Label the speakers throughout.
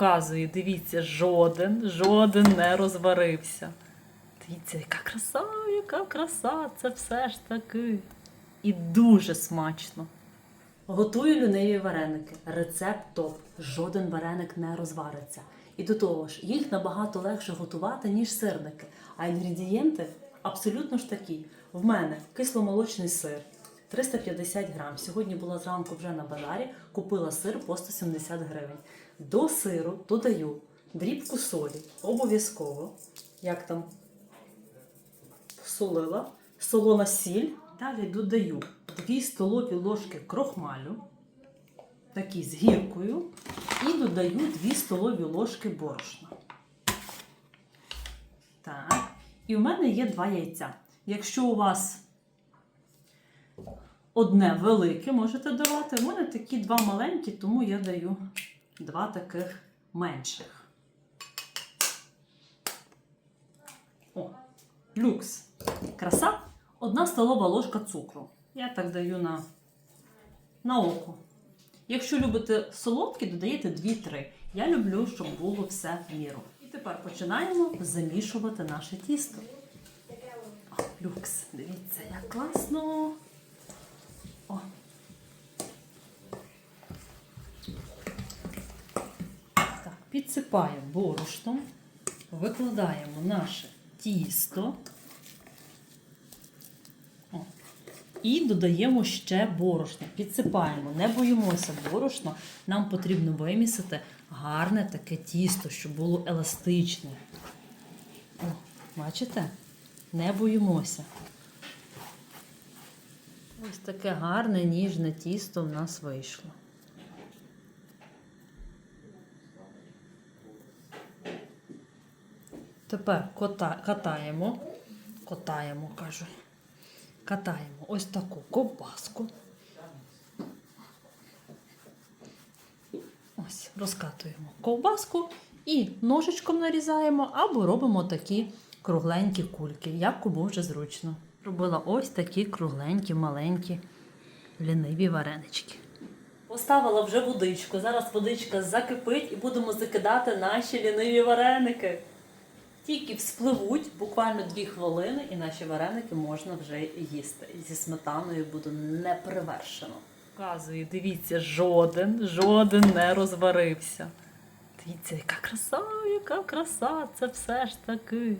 Speaker 1: Показую, дивіться, жоден, жоден не розварився. Дивіться, яка краса, яка краса, це все ж таки. І дуже смачно. Готую люневі вареники. Рецепт топ. Жоден вареник не розвариться. І до того ж, їх набагато легше готувати, ніж сирники. А інгредієнти абсолютно ж такі. В мене кисломолочний сир 350 грам. Сьогодні була зранку вже на базарі, купила сир по 170 гривень. До сиру додаю дрібку солі, обов'язково. Як там солила, солона сіль. Далі додаю 2 столові ложки крохмалю, такі з гіркою, і додаю 2 столові ложки борошна. Так. І в мене є два яйця. Якщо у вас одне велике, можете давати. У мене такі два маленькі, тому я даю два таких менших. О, люкс. Краса. Одна столова ложка цукру. Я так даю на, на око. Якщо любите солодкі, додаєте 2-3. Я люблю, щоб було все в міру. І тепер починаємо замішувати наше тісто. О, люкс, дивіться, як класно. О. Так, підсипаємо борошном, викладаємо наше тісто. І додаємо ще борошно. Підсипаємо, не боїмося борошно. Нам потрібно вимісити гарне таке тісто, щоб було еластичне. О, бачите? Не боїмося. Ось таке гарне ніжне тісто в нас вийшло. Тепер кота, катаємо, катаємо, кажу. Катаємо ось таку ковбаску. Ось, розкатуємо ковбаску і ножичком нарізаємо або робимо такі кругленькі кульки, як кому вже зручно. Робила ось такі кругленькі, маленькі ліниві варенички. Поставила вже водичку. Зараз водичка закипить і будемо закидати наші ліниві вареники. Тільки вспливуть буквально дві хвилини, і наші вареники можна вже їсти. Зі сметаною буде неперевершено. Показую, дивіться, жоден, жоден не розварився. Дивіться, яка краса, яка краса, це все ж таки.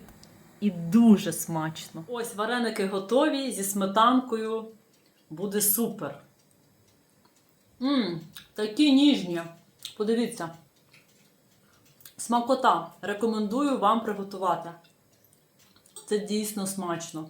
Speaker 1: І дуже смачно. Ось вареники готові зі сметанкою. Буде супер. Мм, такі ніжні. Подивіться. Смакота. Рекомендую вам приготувати. Це дійсно смачно.